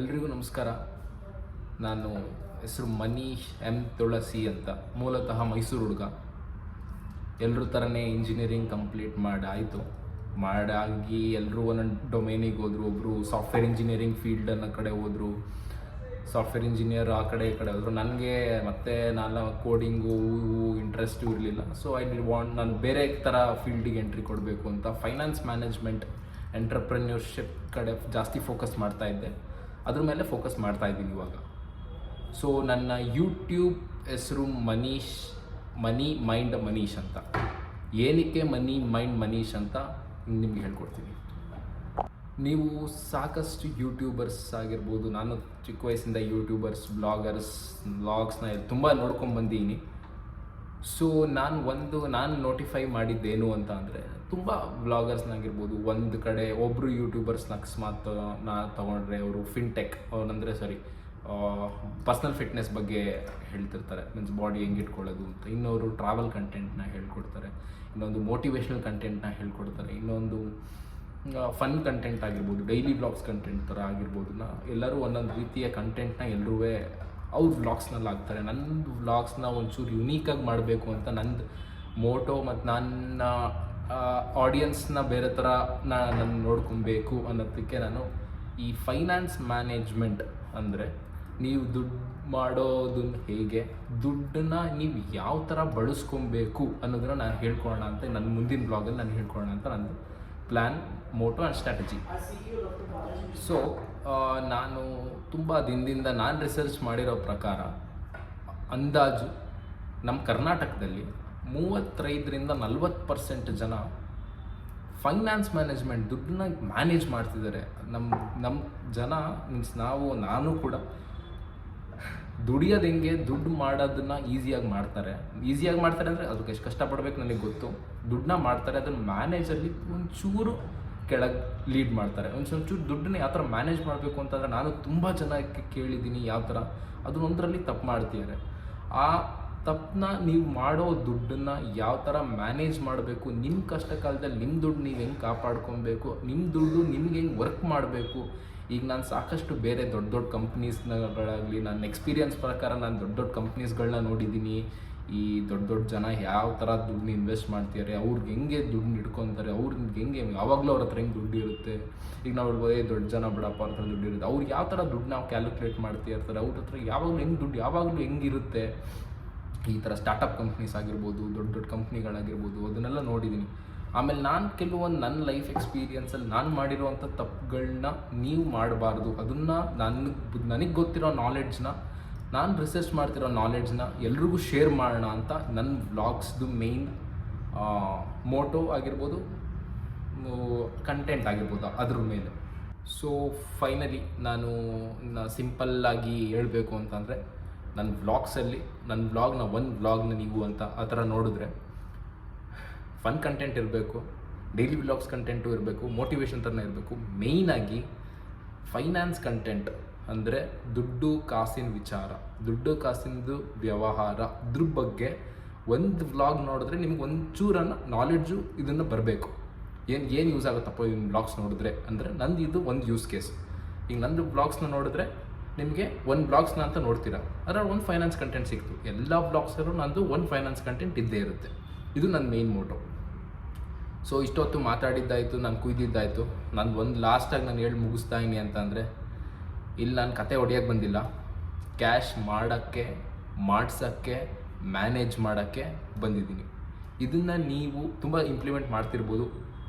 ಎಲ್ರಿಗೂ ನಮಸ್ಕಾರ. ನಾನು ಹೆಸರು ಮನೀಶ್ ಎಂ ತುಳಸಿ ಅಂತ, ಮೂಲತಃ ಮೈಸೂರು ಹುಡುಗ. ಎಲ್ಲರ ಥರನೇ ಇಂಜಿನಿಯರಿಂಗ್ ಕಂಪ್ಲೀಟ್ ಮಾಡಾಯಿತು. ಮಾಡಾಗಿ ಎಲ್ಲರೂ ಒಂದೊಂದು ಡೊಮೇನಿಗೆ ಹೋದರು ಒಬ್ಬರು ಸಾಫ್ಟ್ವೇರ್ ಇಂಜಿನಿಯರಿಂಗ್ ಫೀಲ್ಡ್ ಅನ್ನೋ ಕಡೆ ಹೋದರು ಸಾಫ್ಟ್ವೇರ್ ಇಂಜಿನಿಯರ್ ಆ ಕಡೆ ಈ ಕಡೆ ಹೋದರು. ನನಗೆ ಮತ್ತೆ ನಾನು ಕೋಡಿಂಗು ಇಂಟ್ರೆಸ್ಟು ಇರಲಿಲ್ಲ. ಸೊ ಐ ಡಿ ವಾಂಟ್ ನಾನು ಬೇರೆ ಥರ ಫೀಲ್ಡಿಗೆ ಎಂಟ್ರಿ ಕೊಡಬೇಕು ಅಂತ ಫೈನಾನ್ಸ್ ಮ್ಯಾನೇಜ್ಮೆಂಟ್ ಎಂಟರ್ಪ್ರೆನ್ಯೂರ್ಶಿಪ್ ಕಡೆ ಜಾಸ್ತಿ ಫೋಕಸ್ ಮಾಡ್ತಾ ಇದ್ದೆ. ಅದ್ರ ಮೇಲೆ ಫೋಕಸ್ ಮಾಡ್ತಾ ಇದ್ದೀನಿ ಇವಾಗ. ಸೊ ನನ್ನ ಯೂಟ್ಯೂಬ್ ಹೆಸರು ಮನೀಶ್, ಮನಿ ಮೈಂಡ್ ಮನೀಶ್ ಅಂತ. ಏನಕ್ಕೆ ಮನಿ ಮೈಂಡ್ ಮನೀಶ್ ಅಂತ ನಿಮ್ಗೆ ಹೇಳ್ಕೊಡ್ತೀನಿ. ನೀವು ಸಾಕಷ್ಟು ಯೂಟ್ಯೂಬರ್ಸ್ ಆಗಿರ್ಬೋದು, ನಾನು ಚಿಕ್ಕ ವಯಸ್ಸಿಂದ ಯೂಟ್ಯೂಬರ್ಸ್ ಬ್ಲಾಗರ್ಸ್ ಬ್ಲಾಗ್ಸ್ನ ತುಂಬ ನೋಡ್ಕೊಂಡು ಬಂದಿದ್ದೀನಿ ಸೊ ನಾನು ಒಂದು, ನಾನು ನೋಟಿಫೈ ಮಾಡಿದ್ದೇನು ಅಂತ ಅಂದರೆ, ತುಂಬ ವ್ಲಾಗರ್ಸ್ನಾಗಿರ್ಬೋದು ಒಂದು ಕಡೆ ಒಬ್ಬರು ಯೂಟ್ಯೂಬರ್ಸ್ನ ಅಕಸ್ಮಾತ್ ನಾ ತೊಗೊಂಡ್ರೆ ಅವರು ಫಿನ್ಟೆಕ್ ಅವನಂದರೆ ಸಾರಿ ಪರ್ಸ್ನಲ್ ಫಿಟ್ನೆಸ್ ಬಗ್ಗೆ ಹೇಳ್ತಿರ್ತಾರೆ. ಮೀನ್ಸ್ ಬಾಡಿ ಹೆಂಗೆ ಇಟ್ಕೊಳ್ಳೋದು ಅಂತ. ಇನ್ನೊರು ಟ್ರಾವೆಲ್ ಕಂಟೆಂಟ್ನ ಹೇಳ್ಕೊಡ್ತಾರೆ. ಇನ್ನೊಂದು ಮೋಟಿವೇಶ್ನಲ್ ಕಂಟೆಂಟ್ನ ಹೇಳ್ಕೊಡ್ತಾರೆ. ಇನ್ನೊಂದು ಫನ್ ಕಂಟೆಂಟ್ ಆಗಿರ್ಬೋದು. ಡೈಲಿ ಬ್ಲಾಗ್ಸ್ ಕಂಟೆಂಟ್ ಥರ ಆಗಿರ್ಬೋದು. ನಾ ಎಲ್ಲರೂ ಒಂದೊಂದು ರೀತಿಯ ಕಂಟೆಂಟ್ನ ಎಲ್ಲರೂ ಅವ್ರ ವ್ಲಾಗ್ಸ್ನಲ್ಲಿ ಹಾಕ್ತಾರೆ ನನ್ನ ವ್ಲಾಗ್ಸ್ನ ಒಂಚೂರು ಯುನೀಕಾಗಿ ಮಾಡಬೇಕು ಅಂತ ನಂದು ಮೋಟೋ ಮತ್ತು ನನ್ನ ಆಡಿಯನ್ಸ್ನ ಬೇರೆ ಥರ ನಾನು ನೋಡ್ಕೊಬೇಕು ಅನ್ನೋದಕ್ಕೆ ನಾನು ಈ ಫೈನಾನ್ಸ್ ಮ್ಯಾನೇಜ್ಮೆಂಟ್ ಅಂದರೆ ನೀವು ದುಡ್ಡು ಮಾಡೋದನ್ನ ಹೇಗೆ, ದುಡ್ಡನ್ನ ನೀವು ಯಾವ ಥರ ಬಳಸ್ಕೊಬೇಕು ಅನ್ನೋದನ್ನ ನಾನು ಹೇಳ್ಕೊಳ್ಳೋಣ ಅಂತ ನನ್ನ ಮುಂದಿನ ಬ್ಲಾಗಲ್ಲಿ ನಾನು ಹೇಳ್ಕೊಳ್ಳೋಣ ಅಂತ ನಂದು plan motto and strategy so ನಾನು ತುಂಬ ದಿನದಿಂದ ನಾನು ರಿಸರ್ಚ್ ಮಾಡಿರೋ ಪ್ರಕಾರ, ಅಂದಾಜು ನಮ್ಮ ಕರ್ನಾಟಕದಲ್ಲಿ ಮೂವತ್ತೈದರಿಂದ ನಲ್ವತ್ತು ಪರ್ಸೆಂಟ್ ಜನ ಫೈನಾನ್ಸ್ ಮ್ಯಾನೇಜ್ಮೆಂಟ್ ದುಡ್ಡನ್ನ ಮ್ಯಾನೇಜ್ ಮಾಡ್ತಿದ್ದಾರೆ. ನಮ್ಮ ನಮ್ಮ ಜನ ಮೀನ್ಸ್ ನಾವು, ನಾನು ಕೂಡ ದುಡಿಯೋದು ಹೆಂಗೆ ದುಡ್ಡು ಮಾಡೋದನ್ನ ಈಸಿಯಾಗಿ ಮಾಡ್ತಾರೆ. ಈಸಿಯಾಗಿ ಮಾಡ್ತಾರೆ ಅಂದರೆ ಅದಕ್ಕೆ ಎಷ್ಟು ಕಷ್ಟಪಡ್ಬೇಕು ನನಗೆ ಗೊತ್ತು. ದುಡ್ಡನ್ನ ಮಾಡ್ತಾರೆ, ಅದನ್ನು ಮ್ಯಾನೇಜಲ್ಲಿ ಒಂಚೂರು ಕೆಳಗೆ ಲೀಡ್ ಮಾಡ್ತಾರೆ. ಒಂದು ದುಡ್ಡನ್ನ ಯಾವ ಥರ ಮ್ಯಾನೇಜ್ ಮಾಡಬೇಕು ಅಂತಂದರೆ ನಾನು ತುಂಬ ಜನಕ್ಕೆ ಕೇಳಿದ್ದೀನಿ ಯಾವ ಥರ. ಅದನ್ನೊಂದರಲ್ಲಿ ತಪ್ಪು ಮಾಡ್ತಿದ್ದಾರೆ. ಆ ತಪ್ಪನ್ನ ನೀವು ಮಾಡೋ ದುಡ್ಡನ್ನು ಯಾವ ಥರ ಮ್ಯಾನೇಜ್ ಮಾಡಬೇಕು ನಿಮ್ಮ ಕಷ್ಟ ಕಾಲದಲ್ಲಿ ನಿಮ್ಮ ದುಡ್ಡು ನೀವು ಹೆಂಗೆ ಕಾಪಾಡ್ಕೊಬೇಕು ನಿಮ್ಮ ದುಡ್ಡು ನಿಮ್ಗೆ ಹೆಂಗೆ ವರ್ಕ್ ಮಾಡಬೇಕು ಈಗ ನಾನು ಸಾಕಷ್ಟು ಬೇರೆ ದೊಡ್ಡ ದೊಡ್ಡ ಕಂಪ್ನೀಸ್ಗಳಾಗಲಿ ನನ್ನ ಎಕ್ಸ್ಪೀರಿಯನ್ಸ್ ಪ್ರಕಾರ ನಾನು ದೊಡ್ಡ ದೊಡ್ಡ ಕಂಪ್ನೀಸ್ಗಳನ್ನ ನೋಡಿದ್ದೀನಿ ಈ ದೊಡ್ಡ ದೊಡ್ಡ ಜನ ಯಾವ ಥರ ದುಡ್ಡನ್ನ ಇನ್ವೆಸ್ಟ್ ಮಾಡ್ತಿದ್ದಾರೆ ಅವ್ರಿಗೆ ಹೆಂಗೆ ದುಡ್ಡು ಇಟ್ಕೊತಾರೆ ಅವ್ರಿಗೆ ಹೆಂಗೆ ಯಾವಾಗಲೂ ಅವ್ರ ಹತ್ರ ಹೆಂಗೆ ದುಡ್ಡು ಇರುತ್ತೆ. ಈಗ ನಾವು ಹೇಳ್ಬೋದು ದೊಡ್ಡ ಜನ ಬಿಡಪ್ಪ, ಅವ್ರ ಹತ್ರ ದುಡ್ಡು ಇರುತ್ತೆ. ಅವ್ರು ಯಾವ ಥರ ದುಡ್ಡು ನಾವು ಕ್ಯಾಲ್ಕುಲೇಟ್ ಮಾಡ್ತಿರ್ತಾರೆ ಅವ್ರ ಹತ್ರ ಯಾವಾಗಲೂ ಹೆಂಗೆ ದುಡ್ಡು, ಯಾವಾಗಲೂ ಹೆಂಗಿರುತ್ತೆ ಈ ಥರ ಸ್ಟಾರ್ಟಪ್ ಕಂಪ್ನೀಸ್ ಆಗಿರ್ಬೋದು, ದೊಡ್ಡ ದೊಡ್ಡ ಕಂಪ್ನಿಗಳಾಗಿರ್ಬೋದು ಅದನ್ನೆಲ್ಲ ನೋಡಿದ್ದೀನಿ ಆಮೇಲೆ ನಾನು ಕೆಲವೊಂದು ನನ್ನ ಲೈಫ್ ಎಕ್ಸ್ಪೀರಿಯನ್ಸಲ್ಲಿ ನಾನು ಮಾಡಿರುವಂಥ ತಪ್ಪುಗಳನ್ನ ನೀವು ಮಾಡಬಾರ್ದು. ಅದನ್ನು ನನಗೆ ನನಗೆ ಗೊತ್ತಿರೋ ನಾಲೆಡ್ಜ್ನ ನಾನು ರಿಸರ್ಚ್ ಮಾಡ್ತಿರೋ ನಾಲೆಡ್ಜ್ನ ಎಲ್ರಿಗೂ ಶೇರ್ ಮಾಡೋಣ ಅಂತ ನನ್ನ ವ್ಲಾಗ್ಸ್ದು ಮೇಯ್ನ್ ಮೋಟೋ ಆಗಿರ್ಬೋದು ಕಂಟೆಂಟ್ ಆಗಿರ್ಬೋದು ಅದ್ರ ಮೇಲೆ. ಸೊ ಫೈನಲಿ ನಾನು ಸಿಂಪಲ್ಲಾಗಿ ಹೇಳಬೇಕು ಅಂತಂದರೆ ನನ್ನ ವ್ಲಾಗ್ಸಲ್ಲಿ ನನ್ನ ವ್ಲಾಗ್ನ ಒಂದು ವ್ಲಾಗ್ನ ನೀವು ಅಂತ ಆ ಥರ ನೋಡಿದ್ರೆ ಫನ್ ಕಂಟೆಂಟ್ ಇರಬೇಕು ಡೈಲಿ ವ್ಲಾಗ್ಸ್ ಕಂಟೆಂಟು ಇರಬೇಕು ಮೋಟಿವೇಶನ್ ಥರನೇ ಇರಬೇಕು ಮೇಯ್ನಾಗಿ ಫೈನಾನ್ಸ್ ಕಂಟೆಂಟ್ ಅಂದರೆ ದುಡ್ಡು ಕಾಸಿನ ವಿಚಾರ, ದುಡ್ಡು ಕಾಸಿನದು ವ್ಯವಹಾರ, ಇದ್ರ ಬಗ್ಗೆ ಒಂದು ವ್ಲಾಗ್ ನೋಡಿದ್ರೆ ನಿಮ್ಗೆ ಒಂಚೂರನ್ನು ನಾಲೆಡ್ಜು ಇದನ್ನು ಬರಬೇಕು. ಏನು ಏನು ಯೂಸ್ ಆಗುತ್ತಪ್ಪ ಇವ್ನ ಬ್ಲಾಗ್ಸ್ ನೋಡಿದ್ರೆ ಅಂದರೆ ನಂದು ಇದು ಒಂದು ಯೂಸ್ ಕೇಸ್ ಈಗ ನಂದು ಬ್ಲಾಗ್ಸ್ನ ನೋಡಿದ್ರೆ ನಿಮಗೆ ಒಂದು ಬ್ಲಾಗ್ಸ್ನ ಅಂತ ನೋಡ್ತೀರ, ಅದರಲ್ಲಿ ಒಂದು ಫೈನಾನ್ಸ್ ಕಂಟೆಂಟ್ ಸಿಕ್ತು. ಎಲ್ಲ ಬ್ಲಾಗ್ಸಲ್ಲೂ ನಂದು ಒಂದು ಫೈನಾನ್ಸ್ ಕಂಟೆಂಟ್ ಇದ್ದೇ ಇರುತ್ತೆ. ಇದು ನನ್ನ ಮೇಯ್ನ್ ಮೋಟೋ ಸೊ ಇಷ್ಟೊತ್ತು ಮಾತಾಡಿದ್ದಾಯಿತು, ನಾನು ಕುಯ್ದಿದ್ದಾಯಿತು. ನಾನು ಒಂದು ಲಾಸ್ಟಾಗಿ ನಾನು ಹೇಳಿ ಮುಗಿಸ್ತಾ ಇದೀನಿ ಅಂತಂದರೆ, ಇಲ್ಲಿ, ನಾನು ಕತೆ ಹೊಡಿಯೋಕ್ಕೆ ಬಂದಿಲ್ಲ. ಕ್ಯಾಶ್ ಮಾಡೋಕ್ಕೆ, ಮಾಡಿಸೋಕ್ಕೆ ಮ್ಯಾನೇಜ್ ಮಾಡೋಕ್ಕೆ ಬಂದಿದ್ದೀನಿ. ಇದನ್ನು ನೀವು ತುಂಬ ಇಂಪ್ಲಿಮೆಂಟ್ ಮಾಡ್ತಿರ್ಬೋದು.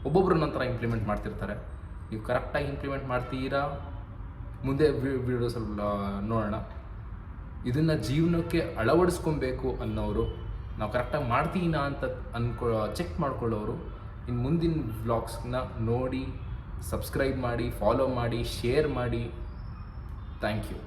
ಒಬ್ಬೊಬ್ಬರು ನಂತರ ಇಂಪ್ಲಿಮೆಂಟ್ ಮಾಡ್ತಿರ್ತಾರೆ. ನೀವು ಕರೆಕ್ಟಾಗಿ ಇಂಪ್ಲಿಮೆಂಟ್ ಮಾಡ್ತೀರಾ? ಮುಂದೆ ವಿಡಿಯೋಸಲ್ಲಿ ನೋಡೋಣ. ಇದನ್ನು ಜೀವನಕ್ಕೆ ಅಳವಡಿಸ್ಕೊಬೇಕು ಅನ್ನೋರು, ನಾವು ಕರೆಕ್ಟಾಗಿ ಮಾಡ್ತೀನಾ ಅಂತ ಅನ್ಕೊ ಚೆಕ್ ಮಾಡ್ಕೊಳ್ಳೋರು ಇನ್ನು ಮುಂದಿನ ವ್ಲಾಗ್ಸ್ನ ನೋಡಿ ಸಬ್ಸ್ಕ್ರೈಬ್ ಮಾಡಿ ಫಾಲೋ ಮಾಡಿ ಶೇರ್ ಮಾಡಿ. Thank you